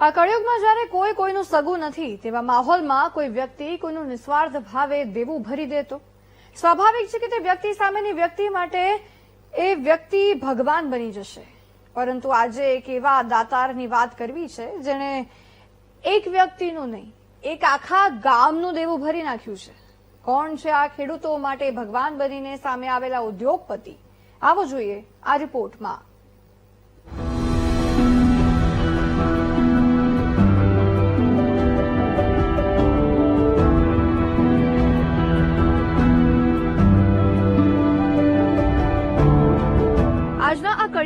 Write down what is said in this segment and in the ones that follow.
આ કળિયુગમાં જ્યારે કોઈ કોઈનું સગું નથી, તેવા માહોલમાં કોઈ વ્યક્તિ કોઈનું નિસ્વાર્થ ભાવે દેવું ભરી દેતો સ્વાભાવિક છે કે તે વ્યક્તિ સામેની વ્યક્તિ માટે એ વ્યક્તિ ભગવાન બની જશે. પરંતુ આજે એક એવા દાતારની વાત કરવી છે, જેણે એક વ્યક્તિનું નહીં, એક આખા ગામનું દેવું ભરી નાખ્યું છે. કોણ છે આ ખેડૂતો માટે ભગવાન બનીને સામે આવેલા ઉદ્યોગપતિ? આવો જોઈએ આ રિપોર્ટમાં.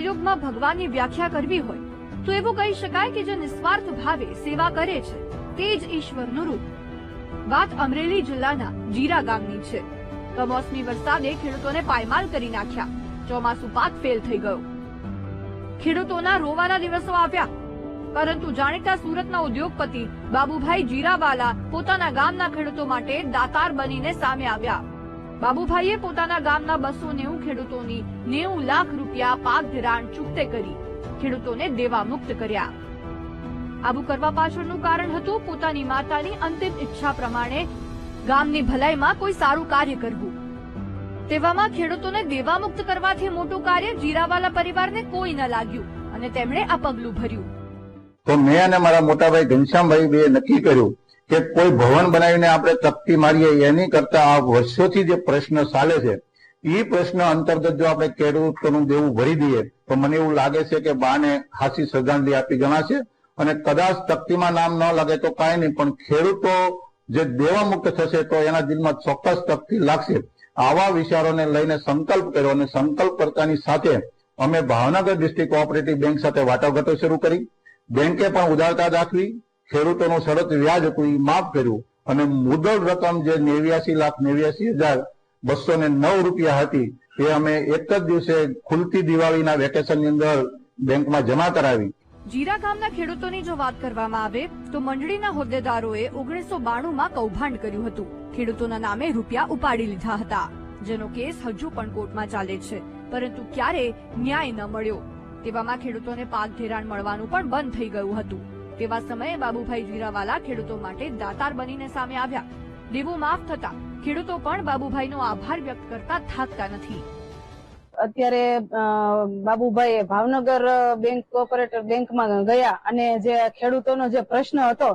કળિયુગમાં ભગવાનની વ્યાખ્યા કરવી હોય, તો એવું કહી શકાય કે જે નિસ્વાર્થ ભાવે સેવા કરે છે, તે જ ઈશ્વરનું રૂપ. વાત અમરેલી જિલ્લાના જીરા ગામની છે. કમોસમી વરસાદે ખેડૂતોને પાયમાલ કરી નાખ્યા. ચોમાસું પાક ફેલ થઈ ગયો. ખેડૂતોના રોવાના દિવસો આવ્યા. પરંતુ જાણીતા સુરતના ઉદ્યોગપતિ બાબુભાઈ જીરાવાલા પોતાના ગામના ખેડૂતો માટે દાતાર બનીને સામે આવ્યા. બાબુભાઈએ પોતાના ગામના બસો નેવું ખેડૂતોની નેવું લાખ રૂપિયા પાક ધિરાણ ચૂકતે કરી ખેડૂતોને દેવા મુક્ત કર્યા. આવું કરવા પાછળનું કારણ હતું પોતાની માતાની અંતિમ ઈચ્છા પ્રમાણે ગામની ભલાઈમાં કોઈ સારું કાર્ય કરવું. તેવામાં ખેડૂતોને દેવા મુક્ત કરવાથી મોટું કાર્ય જીરાવાલા પરિવારને કોઈ ન લાગ્યું અને તેમણે આ પગલું ભર્યું. તો મેં અને મારા મોટાભાઈ ઘનશ્યામભાઈ બે નક્કી કર્યું કે કોઈ ભવન બનાવીને આપણે તકતી મારીએ એની કરતા. આ વર્ષોથી જે પ્રશ્ન ચાલે છે એ પ્રશ્ન અંતર્ગત જો આપણે ખેડૂતોનું દેવું ભરી દઈએ, તો મને એવું લાગે છે કે બાને ખાસી શ્રદ્ધાંજલિ આપી ગણાશે. અને કદાચ તકતીમાં નામ ન લાગે તો કાંઈ નહીં, પણ ખેડૂતો જે દેવા મુક્ત થશે તો એના દિલમાં ચોક્કસ તકતી લાગશે. આવા વિચારોને લઈને સંકલ્પ કર્યો અને સંકલ્પ કરતાની સાથે અમે ભાવનગર ડિસ્ટ્રિક્ટ કોઓપરેટિવ બેંક સાથે વાટાઘાટો શરૂ કરી. બેંકે પણ ઉદારતા દાખવી. ખેડૂતોનું શરત વ્યાજ હતું એ માફ કર્યું. અને મુદલ રકમ જે નેવ્યાસી લાખ નેવ્યાસી હજાર બસો ને નવ રૂપિયા હતી, એ અમે એક જ દિવસે ખુલતી દિવાળીના વેકેશનની અંદર બેંકમાં જમા કરાવી. જીરા ગામના ખેડૂતોની જો વાત કરવામાં આવે, તો મંડળીના હોદ્દેદારોએ ઓગણીસો બાણુંમાં કૌભાંડ કર્યું હતું. ખેડૂતોના નામે રૂપિયા ઉપાડી લીધા હતા. જેનો કેસ હજુ પણ કોર્ટમાં ચાલે છે. પરંતુ ક્યારે ન્યાય ન મળ્યો. તેવામાં ખેડૂતોને પાક ધિરાણ મળવાનું પણ બંધ થઈ ગયું હતું. તેવા સમયે બાબુભાઈ જીરાવાલા ખેડૂતો માટે દાતાર બનીને સામે આવ્યા. દેવું માફ થતા ખેડૂતો પણ બાબુભાઈનો આભાર વ્યક્ત કરતા થાકતા નથી. અત્યારે બાબુભાઈ ભાવનગર બેંક કોઓપરેટિવ બેંકમાં ગયા અને જે ખેડૂતોનો જે પ્રશ્ન હતો,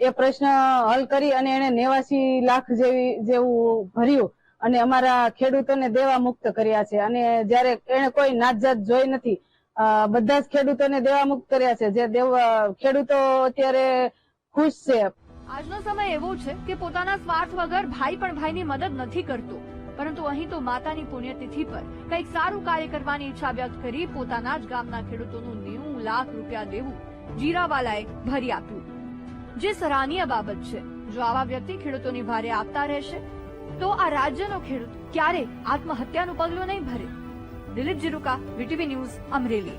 એ પ્રશ્ન હલ કરી અને એને નેવાસી લાખ જેવી, જેવું ભર્યું અને અમારા ખેડૂતોને દેવા મુક્ત કર્યા છે. અને જ્યારે એને કોઈ નાત જાત જોઈ નથી બધા જ ખેડૂતોને દેવા મુક્ત કર્યા છે. જે ખેડૂતો અત્યારે ખુશ છે. આજનો સમય એવો છે કે પોતાના સ્વાર્થ વગર ભાઈ પણ ભાઈની મદદ નથી કરતો. પરંતુ અહીં તો માતાની પુણ્યતિથિ પર કંઈક સારું કાર્ય કરવાની ઈચ્છા વ્યક્ત કરી પોતાના જ ગામના ખેડૂતોનું નેવું લાખ રૂપિયા દેવું જીરાવાલાએ ભરી આપ્યું. જે સરાહનીય બાબત છે. જો આવા વ્યક્તિ ખેડૂતોની ભારે આપતા રહેશે, તો આ રાજ્યનો ખેડૂત ક્યારે આત્મહત્યાનું પગલું નહીં ભરે. Dilip Jiruka VTV news Amreli